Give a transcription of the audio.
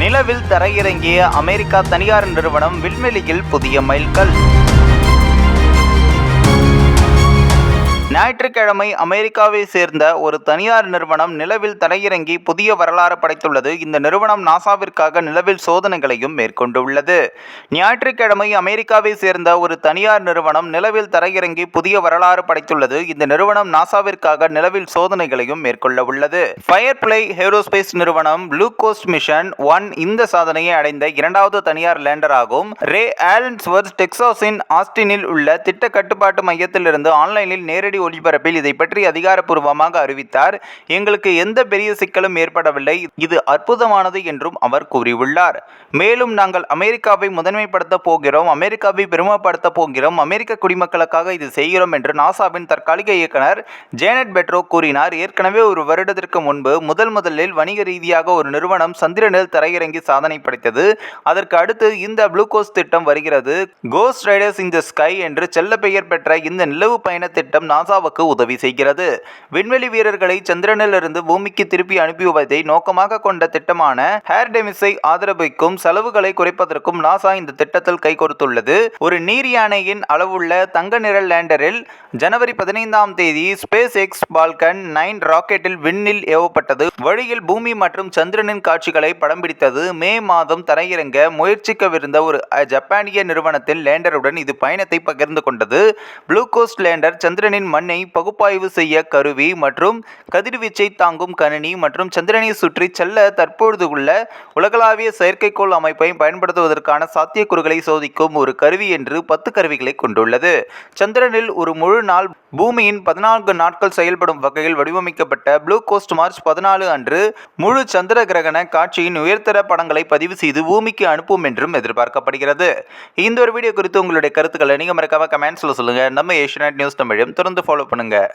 நிலவில் தரையிறங்கிய அமெரிக்கா தனியார் நிறுவனம் விண்வெளியில் புதிய மைல்கல். ஞாயிற்றுக்கிழமை அமெரிக்காவை சேர்ந்த ஒரு தனியார் நிறுவனம் நிலவில் தரையிறங்கி புதிய வரலாறு படைத்துள்ளது. இந்த நிறுவனம் நாசாவிற்காக நிலவில் சோதனைகளையும் மேற்கொண்டுள்ளது. ஞாயிற்றுக்கிழமை அமெரிக்காவை சேர்ந்த ஒரு தனியார் நிறுவனம் நிலவில் தரையிறங்கி புதிய வரலாறு படைத்துள்ளது. இந்த நிறுவனம் நாசாவிற்காக நிலவில் சோதனைகளையும் மேற்கொள்ள உள்ளது ஃபயர்பிளை ஏரோஸ்பேஸ் நிறுவனம் ப்ளூகோஸ்ட் மிஷன் ஒன் இந்த சாதனையை அடைந்த இரண்டாவது தனியார் லேண்டர் ஆகும் ரே ஆலன்ஸ்வர்த் டெக்சாஸின் ஆஸ்டினில் உள்ள திட்ட கட்டுப்பாட்டு மையத்திலிருந்து ஆன்லைனில் நேரடி ஒளிபரப்பில் இதை பற்றி அதிகாரப்பூர்வமாக அறிவித்தார். எங்களுக்கு எந்த பெரிய சிக்கலும் ஏற்படவில்லை. இது அற்புதமானது என்றும் அவர் கூறியுள்ளார். மேலும் நாங்கள் அமெரிக்காவை முதன்மைப்படுத்த போகிறோம். அமெரிக்காவை பெருமைப்படுத்த போகிறோம். அமெரிக்க குடிமக்களுக்காக இது செய்கிறோம் என்று நாசாவின் தற்காலிக இயக்குனர் ஜேனட் பெட்ரோ கூறினார். ஏற்கனவே ஒரு வருடத்திற்கு முன்பு முதல் முதலில் வணிக ரீதியாக ஒரு நிறுவனம் சந்திரனில் தரையிறங்கி சாதனை படைத்தது. அதற்கு அடுத்து இந்த ப்ளூகோஸ் திட்டம் வருகிறது. Ghost riders in the sky என்று செல்ல பெயர் பெற்ற இந்த நிலவு பயண திட்டம் நாசா நாசாவுக்கு உதவி செய்கிறது. விண்வெளி வீரர்களை சந்திரனிலிருந்து பூமிக்கு திருப்பி அனுப்புவதை நோக்கமாக கொண்ட திட்டமான ஹேர்டெமிஸை ஆதரவிக்கும் செலவுகளை குறைப்பதற்கும் நாசா இந்த திட்டத்தில் கை கொடுத்துள்ளது. ஒரு நீர் யானையின் அளவுள்ள தங்க நிற லேண்டரில் ஜனவரி பதினைந்தாம் தேதி ஸ்பேஸ் எக்ஸ் பால்கன் நைன் ராக்கெட்டில் விண்ணில் ஏவப்பட்டது. வழியில் பூமி மற்றும் சந்திரனின் காட்சிகளை படம் பிடித்தது. மே மாதம் தரையிறங்க முயற்சிக்கவிருந்த ஒரு ஜப்பானிய நிறுவனத்தின் லேண்டருடன் இது பயணத்தை பகிர்ந்து கொண்டது. ப்ளூ கோஸ்ட் லேண்டர் சந்திரனின் மண் மண்ணை பகுப்பாய்வு செய்ய கருவி மற்றும் கதிர்வீச்சை தாங்கும் கணினி மற்றும் சந்திரனை சுற்றி செல்ல தற்பொழுது உள்ள உலகளாவிய செயற்கைக்கோள் அமைப்பை பயன்படுத்துவதற்கான சாத்தியக்கூறுகளை சோதிக்கும் ஒரு கருவி என்று பத்து கருவிகளை கொண்டுள்ளது. சந்திரனில் ஒரு முழு நாள் பூமியின் பதினான்கு நாட்கள் செயல்படும் வகையில் வடிவமைக்கப்பட்ட ப்ளூ கோஸ்ட் மார்ச் பதினாலு அன்று முழு சந்திர கிரகண காட்சியின் உயர்தர படங்களை பதிவு செய்து பூமிக்கு அனுப்பும் என்றும் எதிர்பார்க்கப்படுகிறது. இந்த ஒரு வீடியோ குறித்து உங்களுடைய கருத்துக்களை நீங்கள் மறக்காம கமெண்ட்ஸில் சொல்லுங்கள் நம்ம ஏஷியநெட் நியூஸ் தமிழையும் தொடர்ந்து ஃபாலோ பண்ணுங்கள்